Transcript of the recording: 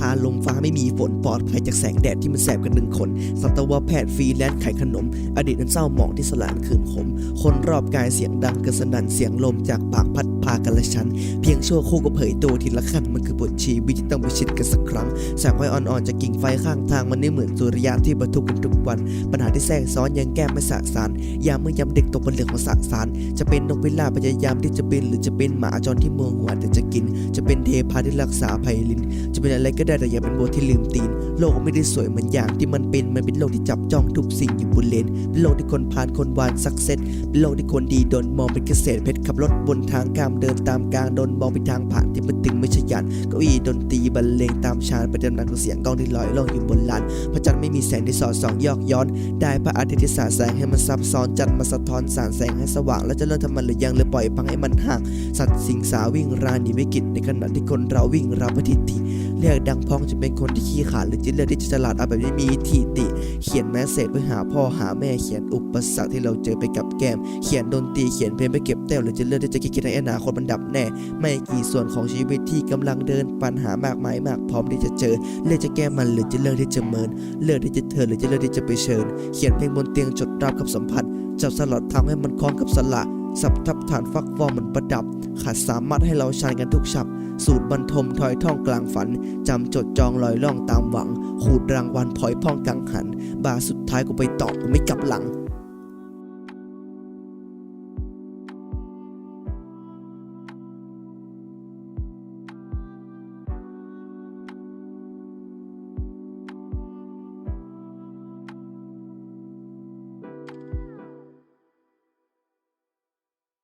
ทาลมฟ้าไม่มีฝนปลอดภัยจากแสงแดดที่มันแสบกันหนึ่งคน สัตวแพทย์ฟรีแลนซ์ขายขนม อดีตนั้นเศร้าหมองที่สลานคืนขม คนรอบกายเสียงดังกระสนั่นเสียงลมจากปากพัดพากันละชันเพียงชั่วคู่ก็เผยตัวทีละขั้นมันคือบทชีวิตที่ต้องไปชิดกันสักครั้งแสงไฟอ่อนๆจากกิ่งไฟข้างทางมันไม่เหมือนสุริยะที่บรรทุกกันทุกวัน ปัญหาที่แทรกซ้อนยังแก้ไม่สะสารยามเมื่อยามเด็กตกเป็นเหลืองของสะสาร จะเป็นนกพิราบพยายามที่จะบิน หรือจะเป็นหมาจรที่เมัวหัวแต่จะกิน จะเป็นเทพาที่รักษาภัยลิน จะเป็นอะไรก็ได้ได้แต่อย่าเป็นโบวที่ลืมตีน โลกไม่ได้สวยเหมือนอย่างที่มันเป็น มันเป็นโลกที่จับจ้องทุกสิ่งอยู่บนเลน เป็นโลกที่คนผ่านคนวานสักเซตเป็นโลกที่คนดีโดนมองเป็นเกษตรเพชรขับรถบนทางกามเดินตามกลางโดนมองเป็นทางผ่านที่มันตึงไม่ใช่ยานเก้าอี้ดนตรีบรรเลงตามชานประเด็นนักเสียงกล้องที่ลอยล่องอยู่บนลานพระจันทร์ไม่มีแสงที่สอดส่องยอกย้อน ได้พระอาทิตย์ที่สาดแสงให้มันซับซ้อนจันทร์มาสะท้อนสารแสงให้สว่างแล้วจะเลิกทำมันหรือยังหรือปล่อยพังให้มันห่างสัตว์สิงสาวิ่งราหนีไม่กินในขณะที่คนเราวิ่งราวพระทิฏฐิ เรียกดังพ้องจะเป็นคนที่ขี้ขลาดหรือจะเลือกที่จะฉลาดเอาแบบไม่มีทีติ เขียนแมสเซจไปหาพ่อหาแม่เขียนอุปสรรคที่เราเจอไปกับแก้ม เขียนดนตรีเขียนเพลงไปเก็บแต้วหรือจะเลือกที่จะคิดในอนาคตมันดับแน่ ไม่กี่ส่วนของชีวิตที่กำลังเดินปัญหามากมายมากพร้อมที่จะเจอ เลือกจะแก้มันหรือจะเลือกที่จะเมิน เลือกที่จะเธอหรือจะเลือกที่จะไปเชิญ เขียนเพลงบนเตียงจดรับกับสัมผัสจับสลัดทำให้มันคล้องกับสละ สับทับฐานฟักฟองเหมือนประดับขาดสามารถให้เราชันกันทุกฉับ สูตรบรรทมถอยท่องกลางฝัน จำจดจองลอยล่องตามหวัง ขูดรางวัลพลอยพ่องกังหัน บาสุดท้ายกูไปต่อกูไม่กลับหลัง